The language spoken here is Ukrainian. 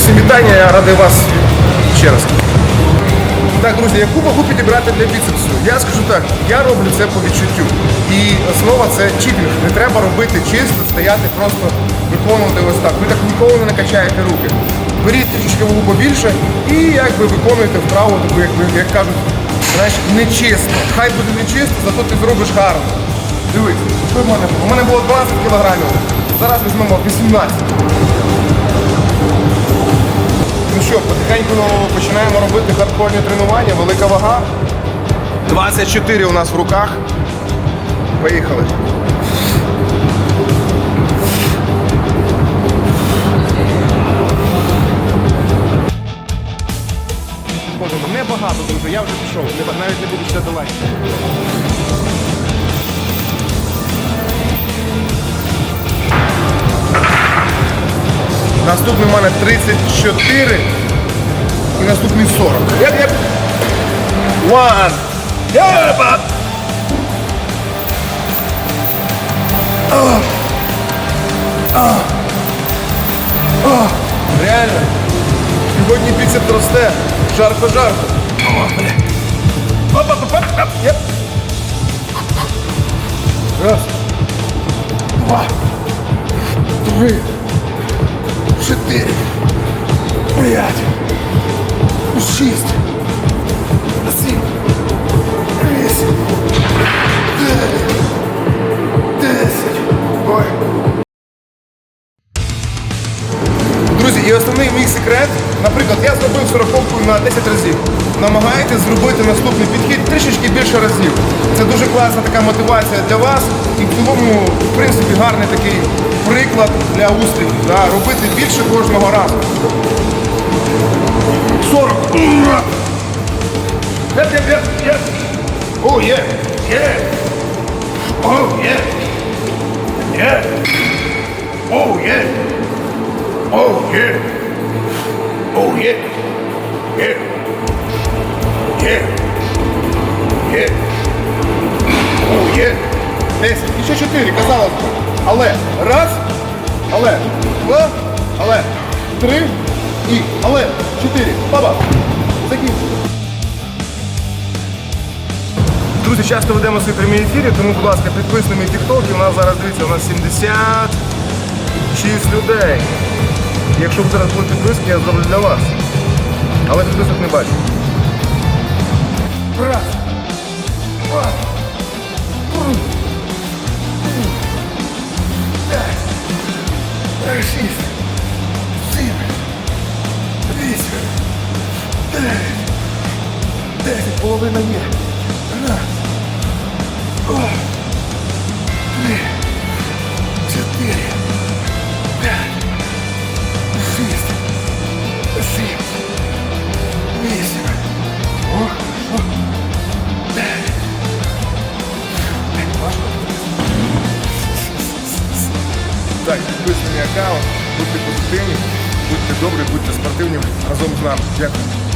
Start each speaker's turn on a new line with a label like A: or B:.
A: всім вітання, я радий вас ще раз. Так, друзі, яку вагу підібрати для біцепсу? Я скажу так, я роблю це по відчуттю. І основа це чіпінг. Не треба робити чисто, стояти, просто виконувати ось так. Ви так ніколи не накачаєте руки. Беріть трішки вагу побільше і якби виконуєте вправу, таку, як, як кажуть, знаєш, нечисто. Хай буде нечисто, зато ти зробиш гарно. Дивись, що в мене було? У мене було 12 кілограмів. Зараз візьмемо 18. Ну що, потихеньку починаємо робити хардкорні тренування, велика вага. 24 у нас в руках. Поїхали. Ходимо. Небагато, друзі, я вже пішов, навіть не буду читати лайк. Наступний у мене 34 і наступний 40. Єп, єп. One. А. Реально. Сьогодні біцеп росте. Жарко-жарко. О, бля. Опа, опа, опа. Єп. Раз. Два. Три. П'ять. Шість. Друзі, і основний мій секрет, наприклад, я зробив сороковку на 10 разів. Намагайтесь зробити наступний підхід трішечки більше разів. Це дуже класна така мотивація для вас і в цілому, в принципі, гарний такий приклад для успіху. Да? Робити більше кожного разу. 40. Єп, єп, єп, єп. О, є. Є. О, є. Є. О, є. Oh yeah. Oh yeah. Yeah. Yeah. Yeah. Oh yeah. Десять. І ще чотири, казалось би. Але. Раз. Але. Два. Але. Три. І. Але. Чотири. Баба. Закінчили. Друзі, часто ведемо свої прямі ефіри, тому, будь ласка, мій І у нас зараз, дивіться, у нас 76 людей. Якщо ви зараз будуть підписки, я зроблю для вас. Але підписок не бачу. Раз. Два. П'ять. Шість. Сім. Вісім. Дев'ять. Десять. Половина є. Раз. Два. Так, підписуйте мій аккаунт, будьте позитивні, будьте добрі, будьте спортивні разом з нами. Дякую.